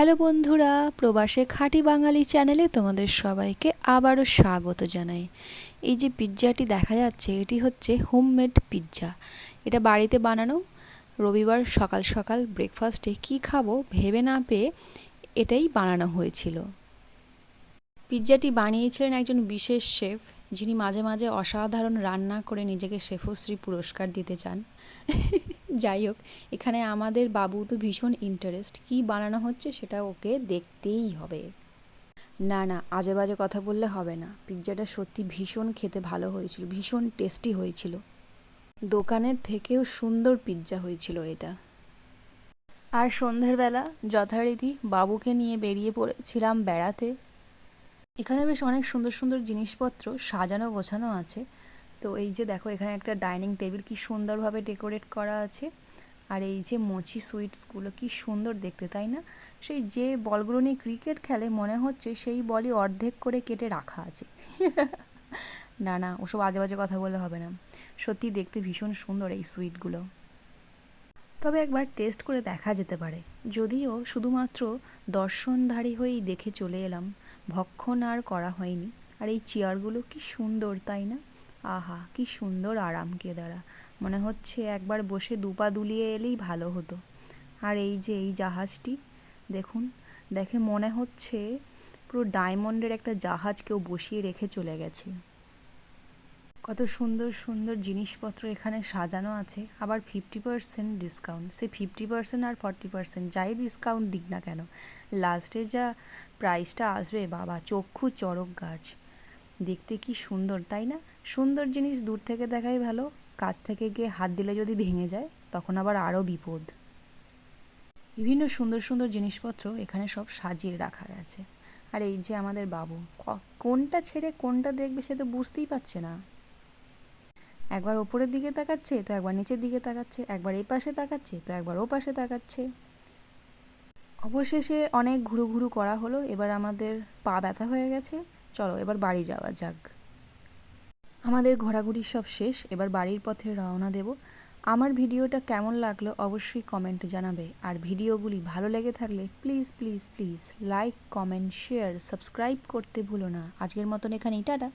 Hello বন্ধুরা, প্রবাসে খাঁটি বাঙালি চ্যানেলে তোমাদের সবাইকে আবারও স্বাগত জানাই। এই যে পিৎজাটি দেখা যাচ্ছে, এটি হচ্ছে হোমমেড পিৎজা এটা বাড়িতে বানানো, রবিবার সকাল সকাল ব্রেকফাস্টে কি খাব ভেবে না পেয়ে এটাই বানানো হয়েছিল। পিৎজাটি বানিয়েছিলেন একজন বিশেষ শেফ, যিনি মাঝে মাঝে অসাধারণ রান্না করে নিজেকে শেফশ্রী পুরস্কার দিতে চান। যাই হোক, এখানে আমাদের বাবু তো ভীষণ ইন্টারেস্ট কি বানানো হচ্ছে সেটা ওকে দেখতেই হবে। না না, আজে বাজে কথা বললে হবে না। পিৎজাটা সত্যি ভীষণ খেতে ভালো হয়েছিল, ভীষণ টেস্টি হয়েছিল। দোকানের থেকেও সুন্দর পিৎজা হয়েছিল এটা। আর সন্ধ্যের বেলা যথারীতি বাবুকে নিয়ে বেরিয়ে পড়েছিলাম বেড়াতে। এখানে বেশ অনেক সুন্দর সুন্দর জিনিসপত্র সাজানো গোছানো আছে। তো এই যে দেখো, এখানে একটা ডাইনিং টেবিল, কি সুন্দরভাবে ডেকোরেট করা আছে। আর এই যে মোচি সুইটসগুলো, কি সুন্দর দেখতে, তাই না? সেই যে বলগুলো নিয়ে ক্রিকেট খেলে মনে হচ্ছে সেই বলই অর্ধেক করে কেটে রাখা আছে। না না, ওসব আজে বাজে কথা বলে হবে না। সত্যি দেখতে ভীষণ সুন্দর এই সুইটগুলো। তবে একবার টেস্ট করে দেখা যেতে পারে। যদিও শুধুমাত্র দর্শনধারী হয়েই দেখে চলে এলাম, ভক্ষণ আর করা হয়নি। আর এই চেয়ারগুলো কি সুন্দর, তাই না? আহা, কি সুন্দর আরাম কেদারা। মনে হচ্ছে একবার বসে দুপা দুলিয়ে এলেই ভালো হতো। আর এই যে, এই জাহাজটি, দেখুন, দেখে মনে হচ্ছে পুরো ডায়মন্ডের একটা জাহাজ কেউ বসিয়ে রেখে চলে গেছে। কত সুন্দর সুন্দর জিনিসপত্র এখানে সাজানো আছে। আবার ফিফটি পার্সেন্ট ডিসকাউন্ট সে ফিফটি পার্সেন্ট আর ফর্টি পার্সেন্ট যাই ডিসকাউন্ট দিক না কেন লাস্টে যা প্রাইসটা আসবে, বাবা, চক্ষু চড়ক গাছ। দেখতে কি সুন্দর, তাই না? সুন্দর জিনিস দূর থেকে দেখাই ভালো, কাছ থেকে গিয়ে হাত দিলে যদি ভেঙে যায়, তখন আবার আরও বিপদ। বিভিন্ন সুন্দর সুন্দর জিনিসপত্র এখানে সব সাজিয়ে রাখা গেছে আর এই যে আমাদের বাবু কোনটা ছেড়ে কোনটা দেখবে সে তো বুঝতেই পারছে না। একবার ওপরের দিকে তাকাচ্ছে, তো একবার নিচের দিকে তাকাচ্ছে, একবার এই পাশে তাকাচ্ছে, তো একবার ও পাশে তাকাচ্ছে। অবশেষে অনেক ঘুরু ঘুরু করা হলো, এবার আমাদের পা ব্যথা হয়ে গেছে, চলো এবার বাড়ি যাওয়া যাক। আমাদের ঘোরাঘুরি সব শেষ, এবার বাড়ির পথে রওনা দেব। আমার ভিডিওটা কেমন লাগল অবশ্যই কমেন্টে জানাবে। আর ভিডিওগুলি ভালো লেগে থাকলে please please please like comment share subscribe করতে ভুলো না। আজকের মতন এখানেই, টাটা।